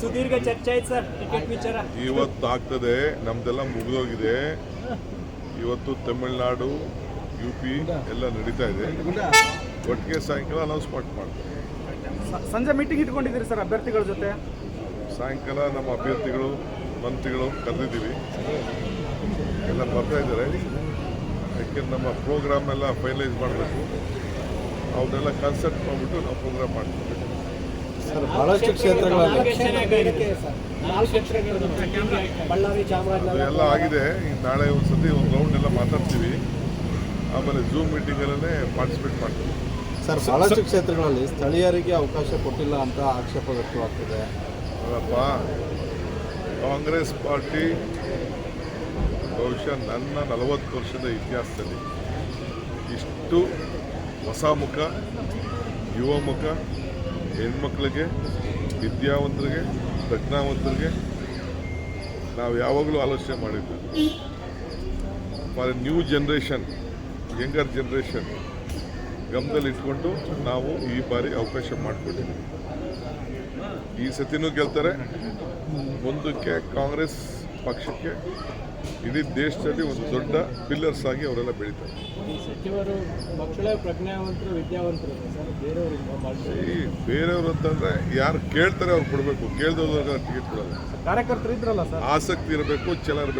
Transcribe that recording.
ಸುದೀರ್ಘ ಚರ್ಚೆ ಆಯ್ತು ಸರ್ ಟಿಕೆಟ್ ವಿಚಾರ. ಇವತ್ತು ಆಗ್ತದೆ ನಮ್ದೆಲ್ಲ ಮುಗಿದೋಗಿದೆ. ಇವತ್ತು ತಮಿಳುನಾಡು ಯು ಪಿ ಎಲ್ಲ ನಡೀತಾ ಇದೆ. ಒಟ್ಟಿಗೆ ಸಾಯಂಕಾಲ ಅನೌನ್ಸ್ಮೆಂಟ್ ಮಾಡ್ತಾರೆ ಸಂಜೆ ಮೀಟಿಂಗ್ ಇಟ್ಕೊಂಡಿದ್ದೀರಿ ಸರ್ ಅಭ್ಯರ್ಥಿಗಳ ಜೊತೆ? ಸಾಯಂಕಾಲ ನಮ್ಮ ಅಭ್ಯರ್ಥಿಗಳು ಮಂತ್ರಿಗಳು ಕರೆದಿದ್ದೀವಿ. ಎಲ್ಲ ಬರ್ತಾ ಇದ್ದಾರೆ. ಯಾಕೆ ನಮ್ಮ ಪ್ರೋಗ್ರಾಮ್ ಎಲ್ಲ ಫೈನಲೈಸ್ ಮಾಡಬೇಕು. ಅವನ್ನೆಲ್ಲ ಕನ್ಸಲ್ಟ್ ಮಾಡಿಬಿಟ್ಟು ನಾವು ಪ್ರೋಗ್ರಾಮ್ ಮಾಡ್ತೀವಿ. ಸರ್ ಬಹಳಷ್ಟು ಕ್ಷೇತ್ರಗಳಲ್ಲಿ. ಇದಕ್ಕೆ ನಾಲ್ಕು ಕ್ಷೇತ್ರಗಳು ಬಳ್ಳಾರಿ ಚಾಮರಾಜನಗರ. ಎಲ್ಲ ಆಗಿದೆ. ಈಗ ನಾಳೆ ಒಂದು ಸತಿ ಒಂದು ರೌಂಡ್ ಎಲ್ಲ ಮಾತಾಡ್ತೀವಿ. ಆಮೇಲೆ ಝೂಮ್ ಮೀಟಿಂಗಲ್ಲೇ ಪಾರ್ಟಿಸಿಪೇಟ್ ಮಾಡ್ತೀವಿ. ಸರ್ ಬಹಳಷ್ಟು ಕ್ಷೇತ್ರಗಳಲ್ಲಿ ಸ್ಥಳೀಯರಿಗೆ ಅವಕಾಶ ಕೊಟ್ಟಿಲ್ಲ ಅಂತ ಆಕ್ಷೇಪ ವ್ಯಕ್ತವಾಗ್ತಿದೆ. ಅಲ್ಲಪ್ಪ ಕಾಂಗ್ರೆಸ್ ಪಾರ್ಟಿ ಬಹುಶಃ ನನ್ನ ನಲವತ್ತು ವರ್ಷದ ಇತಿಹಾಸದಲ್ಲಿ ಇಷ್ಟು ಹೊಸ ಮುಖ ಯುವ ಮುಖ ಹೆಣ್ಮಕ್ಳಿಗೆ, ವಿದ್ಯಾವಂತರಿಗೆ, ಪ್ರಜ್ಞಾವಂತರಿಗೆ ನಾವು ಯಾವಾಗಲೂ ಆಲೋಚನೆ ಮಾಡಿದ್ದು for new generation younger generation ಗಮನದಲ್ಲಿ ಇಟ್ಕೊಂಡು ನಾವು ಈ ಬಾರಿ ಅವಕಾಶ ಮಾಡಿಕೊಟ್ಟಿದ್ದೀವಿ. ಈ ಸತಿನೂ ಗೆಲ್ತಾರೆ. ಮುಂದಕ್ಕೆ ಕಾಂಗ್ರೆಸ್ ಪಕ್ಷಕ್ಕೆ ಇಡೀ ದೇಶದಲ್ಲಿ ಒಂದು ದೊಡ್ಡ ಪಿಲ್ಲರ್ಸ್ ಆಗಿ ಅವರೆಲ್ಲ ಬೆಳೀತಾರೆ. ಈ ಬೇರೆಯವರು ಅಂತಂದ್ರೆ ಯಾರು ಕೇಳ್ತಾರೆ ಅವ್ರು ಕೊಡಬೇಕು. ಕೇಳ್ದವ್ರಿಗೆ ಟಿಕೆಟ್ ಕೊಡಲ್ಲ. ಕಾರ್ಯಕರ್ತರು ಇದ್ರಲ್ಲ ಸರ್? ಆಸಕ್ತಿ ಇರಬೇಕು ಛಲ ಇರಬೇಕು.